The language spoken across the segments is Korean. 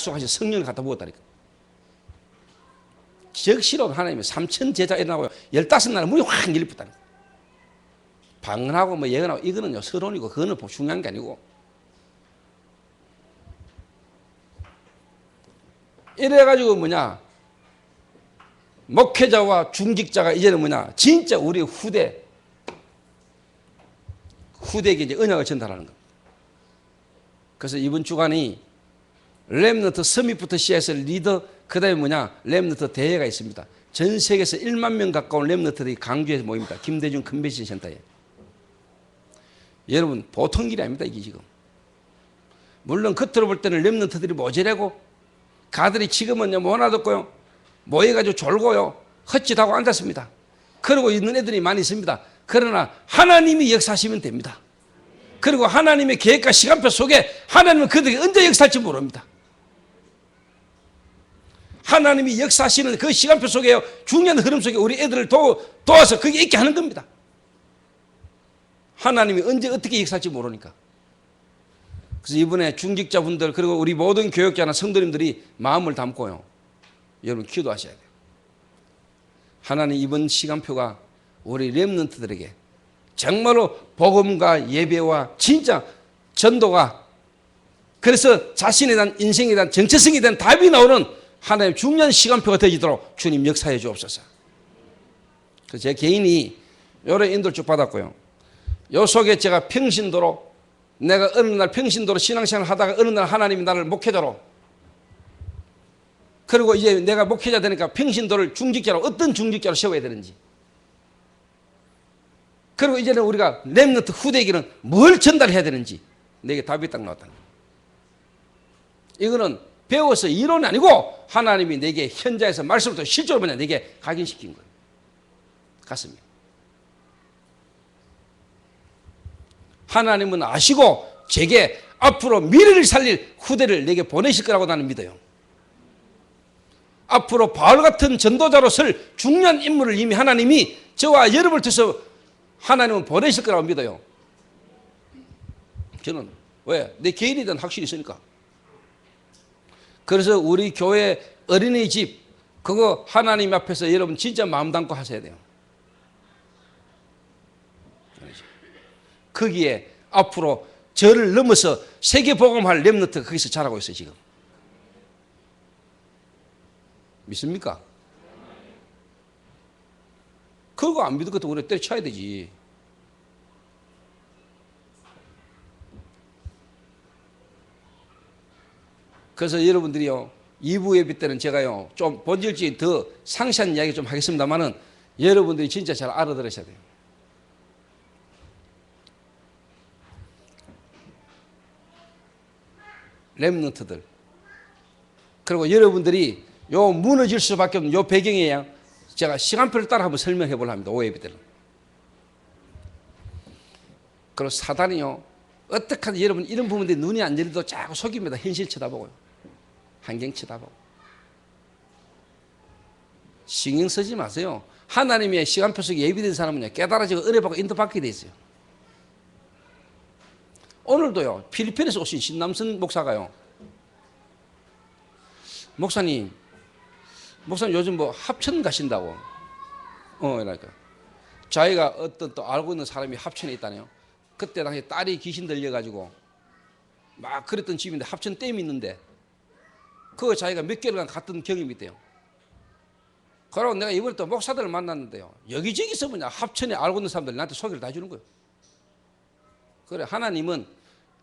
약속하신 성령을 갖다 부었다니까. 적시로 하나님의 삼천 제자 일어나고 열다섯 날 문이 확 열렸다니까. 방언하고 뭐 예언하고 이거는요 서론이고 그거는 중요한 게 아니고 이래가지고 뭐냐 목회자와 중직자가 이제는 뭐냐 진짜 우리 후대 후대에게 이제 언약을 전달하는 겁니다. 그래서 이번 주간이 렘너트 서밋부터 시작해서 리더 그 다음에 뭐냐 렘너트 대회가 있습니다. 전 세계에서 1만 명 가까운 렘너트들이 강주에서 모입니다. 김대중 컨벤션 센터에. 여러분 보통 일이 아닙니다 이게 지금. 물론 겉으로 볼 때는 렘너트들이 모자라고 가들이 지금은 모아놨고요 모여가지고 졸고요 헛짓하고 앉았습니다. 그러고 있는 애들이 많이 있습니다. 그러나 하나님이 역사하시면 됩니다. 그리고 하나님의 계획과 시간표 속에 하나님은 그들이 언제 역사할지 모릅니다. 하나님이 역사하시는 그 시간표 속에 중요한 흐름 속에 우리 애들을 도, 도와서 그게 있게 하는 겁니다. 하나님이 언제 어떻게 역사할지 모르니까. 그래서 이번에 중직자분들 그리고 우리 모든 교육자나 성도님들이 마음을 담고요. 여러분 기도하셔야 돼요. 하나님 이번 시간표가 우리 렘넌트들에게 정말로 복음과 예배와 진짜 전도가 그래서 자신에 대한 인생에 대한 정체성에 대한 답이 나오는 하나님 중요한 시간표가 되지도록 주님 역사해 주옵소서. 그래서 제 개인이 요런 인도를 쭉 받았고요. 요 속에 제가 평신도로 내가 어느 날 평신도로 신앙생활 하다가 어느 날 하나님이 나를 목회자로 그리고 이제 내가 목회자 되니까 평신도를 중직자로 어떤 중직자로 세워야 되는지 그리고 이제는 우리가 렘너트 후대에게는 뭘 전달해야 되는지 내게 답이 딱 나왔다. 이거는 배워서 이론이 아니고 하나님이 내게 현장에서 말씀부터 실제로 그냥 내게 각인시킨 거예요. 같습니다. 하나님은 아시고 제게 앞으로 미래를 살릴 후대를 내게 보내실 거라고 나는 믿어요. 앞으로 바울 같은 전도자로 설 중요한 인물을 이미 하나님이 저와 여러분을 통해서 하나님은 보내실 거라고 믿어요. 저는 왜? 내 개인에 대한 확신이 있으니까. 그래서 우리 교회 어린이집 그거 하나님 앞에서 여러분 진짜 마음 담고 하셔야 돼요. 거기에 앞으로 저를 넘어서 세계 복음할 렘너트가 거기서 자라고 있어요 지금. 믿습니까? 그거 안 믿을 것도 우리 때려쳐야 되지. 그래서 여러분들이요, 2부 예배 때는 제가요, 좀 본질적인 더 상세한 이야기 좀 하겠습니다만은 여러분들이 진짜 잘 알아들으셔야 돼요. 렘너트들. 그리고 여러분들이 요 무너질 수밖에 없는 요 배경이에요. 제가 시간표를 따라 한번 설명해 보려 합니다. 오해비들은. 그리고 사단이요. 어떻게 하든 여러분 이런 부분들이 눈이 안 열려도 자꾸 속입니다. 현실 쳐다보고요. 환경 쳐다보고. 신경 쓰지 마세요. 하나님의 시간표 속에 예비된 사람은요. 깨달아지고 은혜받고 인도받게 돼 있어요. 오늘도요. 필리핀에서 오신 신남선 목사가요. 목사님, 목사님 요즘 뭐 합천 가신다고. 어, 그러니까. 자기가 어떤 또 알고 있는 사람이 합천에 있다네요. 그때 당시 딸이 귀신 들려가지고 막 그랬던 집인데 합천 댐이 있는데 그거 자기가 몇 개월간 갔던 경험이 있대요. 그러고 내가 이번에 또 목사들을 만났는데요. 여기저기서 뭐냐 합천에 알고 있는 사람들 나한테 소개를 다 해주는 거예요. 그래 하나님은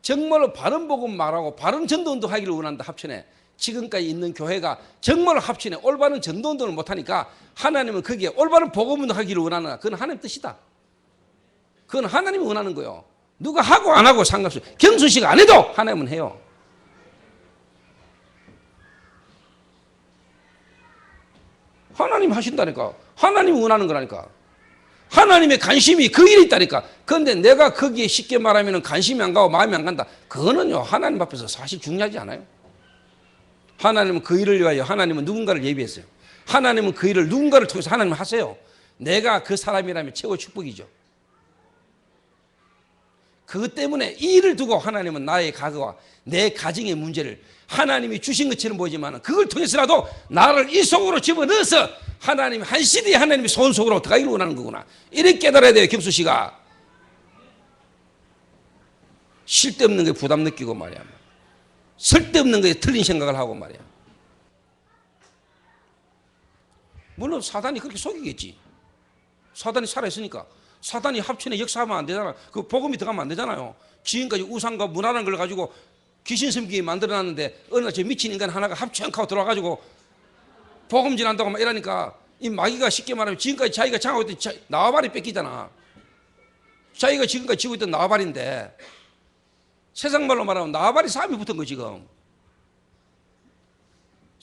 정말로 바른 복음 말하고 바른 전도 운동 하기를 원한다 합천에 지금까지 있는 교회가 정말 합천에 올바른 전도 운동을 못하니까 하나님은 거기에 올바른 복음 운동 하기를 원하는 그건 하나님 뜻이다. 그건 하나님이 원하는 거예요. 누가 하고 안 하고 상관없어요. 경수 씨가 안 해도 하나님은 해요. 하나님 하신다니까. 하나님이 원하는 거라니까. 하나님의 관심이 그 일에 있다니까. 그런데 내가 거기에 쉽게 말하면 관심이 안 가고 마음이 안 간다. 그거는요, 하나님 앞에서 사실 중요하지 않아요. 하나님은 그 일을 위하여 하나님은 누군가를 예비했어요. 하나님은 그 일을 누군가를 통해서 하나님 하세요. 내가 그 사람이라면 최고 축복이죠. 그것 때문에 이 일을 두고 하나님은 나의 과거와 내 가정의 문제를 하나님이 주신 것처럼 보지만 그걸 통해서라도 나를 이 속으로 집어넣어서 하나님 한 시대에 하나님이 손 속으로 들어가기를 원하는 거구나. 이렇게 깨달아야 돼요, 김수 씨가. 쓸데없는 게 부담 느끼고 말이야. 쓸데없는 거에 틀린 생각을 하고 말이야. 물론 사단이 그렇게 속이겠지. 사단이 살아있으니까. 사단이 합천에 역사하면 안 되잖아. 그 복음이 들어가면 안 되잖아요. 지금까지 우상과 문화라는 걸 가지고 귀신 섬기게 만들어놨는데 어느 날 저 미친 인간 하나가 합천하고 들어와가지고 복음 전한다고 막 이러니까 이 마귀가 쉽게 말하면 지금까지 자기가 장하고 있던 자- 나와바리 뺏기잖아. 자기가 지금까지 지고 있던 나와바리인데 세상 말로 말하면 나와바리 싸움이 붙은 거 지금.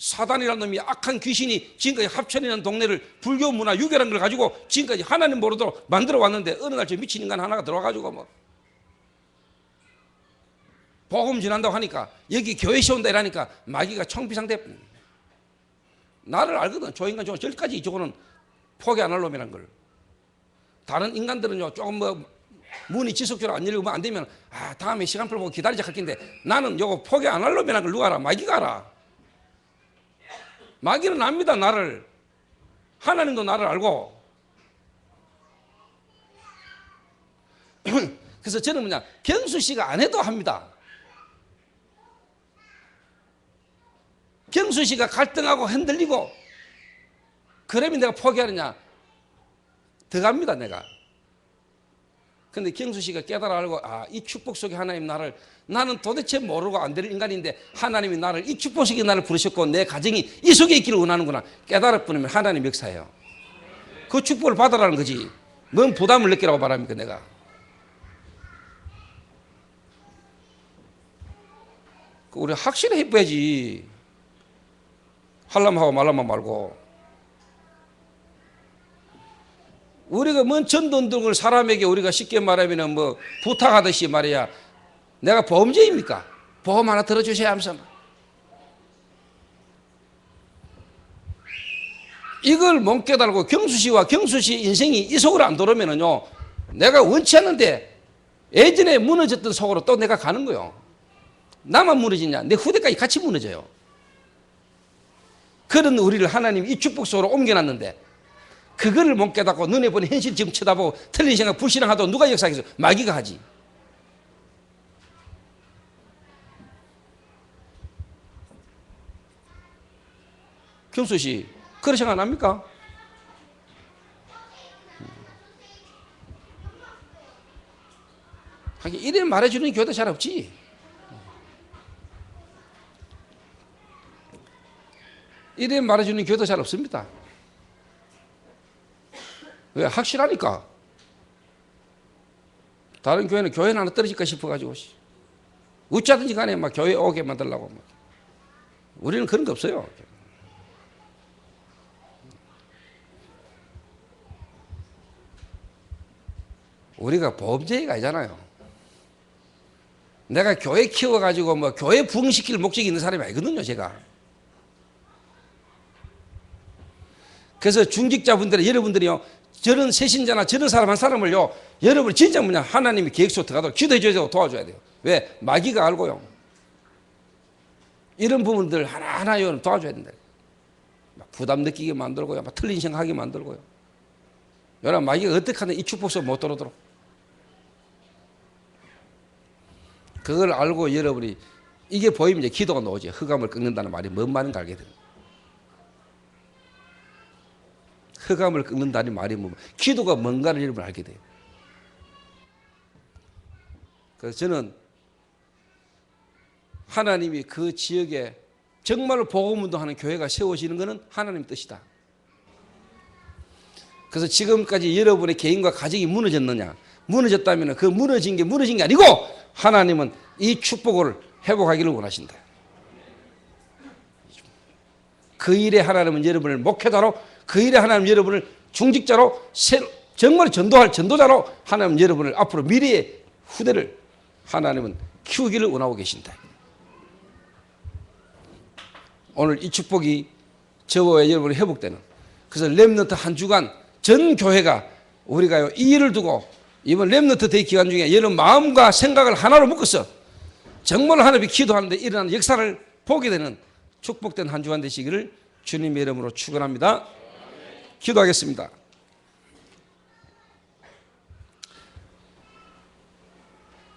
사단이라는 놈이 악한 귀신이 지금까지 합천이라는 동네를 불교 문화 유교라는 걸 가지고 지금까지 하나님 모르도록 만들어 왔는데 어느 날 저 미친 인간 하나가 들어와가지고 뭐 복음 전한다고 하니까 여기 교회 시온다 이러니까 마귀가 청비상대 나를 알거든. 저 인간 저 저기까지 저거는 포기 안 할 놈이란 걸. 다른 인간들은요 조금 뭐 문이 지속적으로 안 열리고 뭐안 되면 아 다음에 시간표 보고 기다리자 할 텐데 나는 요거 포기 안 할 놈이란 걸 누가 알아? 마귀가 알아 마귀는 압니다 나를. 하나님도 나를 알고. 그래서 저는 뭐냐 경수 씨가 안 해도 합니다. 경수 씨가 갈등하고 흔들리고 그러면 내가 포기하느냐 더 갑니다 내가 근데 경수 씨가 깨달아 알고 아 이 축복 속에 하나님 나를 나는 도대체 모르고 안 되는 인간인데 하나님이 나를 이 축복 속에 나를 부르셨고 내 가정이 이 속에 있기를 원하는구나. 깨달아 버리면 하나님 역사예요. 그 축복을 받아라는 거지. 뭔 부담을 느끼라고 바랍니까 내가? 그 우리 확실히 해봐야지. 할라면 하고 말라면 말고 우리가 뭔 전돈 등을 사람에게 우리가 쉽게 말하면 뭐 부탁하듯이 말이야. 내가 보험죄입니까? 보험 하나 들어주셔야 하면서 이걸 못 깨달고 경수 씨와 경수 씨 인생이 이 속으로 안 들어오면은요 내가 원치 않는데 예전에 무너졌던 속으로 또 내가 가는 거요. 나만 무너지냐? 내 후대까지 같이 무너져요. 그런 우리를 하나님 이 축복 속으로 옮겨놨는데 그거를 못 깨닫고 눈에 보는 현실 지금 쳐다보고 틀린 생각 불신앙하도 누가 역사하겠어? 마귀가 하지. 경수 씨 그런 생각 안 합니까? 하긴 이래 말해주는 교회도 잘 없지. 이래 말해주는 교회도 잘 없습니다 왜? 확실하니까. 다른 교회는 교회 하나 떨어질까 싶어가지고. 어쩌든지 간에 막 교회 오게 만들려고. 막. 우리는 그런 거 없어요. 우리가 보험제가 아니잖아요. 내가 교회 키워가지고 뭐 교회 부흥시킬 목적이 있는 사람이 아니거든요, 제가. 그래서 중직자분들은 여러분들이요, 저런 세신자나 저런 사람 한 사람을요, 여러분 진짜 뭐냐, 하나님이 계획서 들어가도록 기도해 줘야 도와줘야 돼요. 왜? 마귀가 알고요. 이런 부분들 하나하나 도와줘야 된다. 막 부담 느끼게 만들고요, 막 틀린 생각하게 만들고요. 여러분, 마귀가 어떻게 하든 이 축복서 못 들어오도록. 그걸 알고 여러분이 이게 보이면 이제 기도가 나오죠. 흑암을 꺾는다는 말이 뭔 말인가 알게 돼요. 흑암을 꺾는다는 말이 뭐 기도가 뭔가를 여러분 알게 돼요. 그래서 저는 하나님이 그 지역에 정말로 복음 운동하는 교회가 세워지는 것은 하나님 뜻이다. 그래서 지금까지 여러분의 개인과 가정이 무너졌느냐? 무너졌다면 그 무너진 게 무너진 게 아니고 하나님은 이 축복을 회복하기를 원하신다. 그 일에 하나님은 여러분을 목회자로 그 일에 하나님 여러분을 중직자로 정말 전도할 전도자로 하나님 여러분을 앞으로 미래의 후대를 하나님은 키우기를 원하고 계신다. 오늘 이 축복이 저와 여러분이 회복되는 그래서 렘넌트 한 주간 전 교회가 우리가요 이 일을 두고 이번 렘너트 데이 기간 중에 여러분 마음과 생각을 하나로 묶어서 정말 하나님이 기도하는데 일어나는 역사를 보게 되는 축복된 한 주간 되시기를 주님의 이름으로 축원합니다. 기도하겠습니다.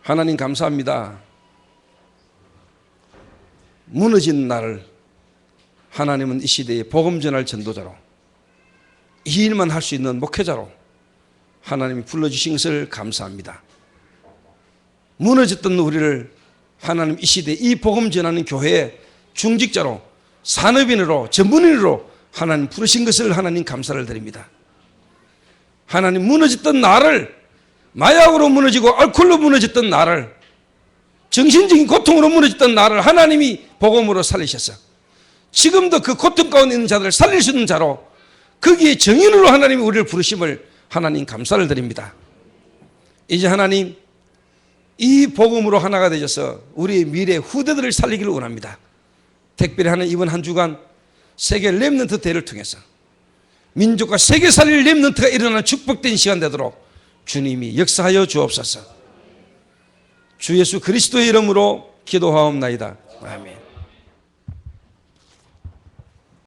하나님 감사합니다. 무너진 나를 하나님은 이 시대에 복음 전할 전도자로 이 일만 할 수 있는 목회자로 하나님이 불러주신 것을 감사합니다. 무너졌던 우리를 하나님 이 시대에 이 복음 전하는 교회의 중직자로 산업인으로 전문인으로 하나님 부르신 것을 하나님 감사를 드립니다. 하나님 무너졌던 나를 마약으로 무너지고 알코올로 무너졌던 나를 정신적인 고통으로 무너졌던 나를 하나님이 복음으로 살리셨어. 지금도 그 고통 가운데 있는 자들을 있는 자로 거기에 정인으로 하나님이 우리를 부르심을 하나님 감사를 드립니다. 이제 하나님 이 복음으로 하나가 되셔서 우리의 미래 후대들을 살리기를 원합니다. 특별히 하는 이번 한 주간 세계 렘넌트 대를 통해서 민족과 세계 살릴 렘넌트가 일어나는 축복된 시간 되도록 주님이 역사하여 주옵소서. 주 예수 그리스도의 이름으로 기도하옵나이다. 아멘.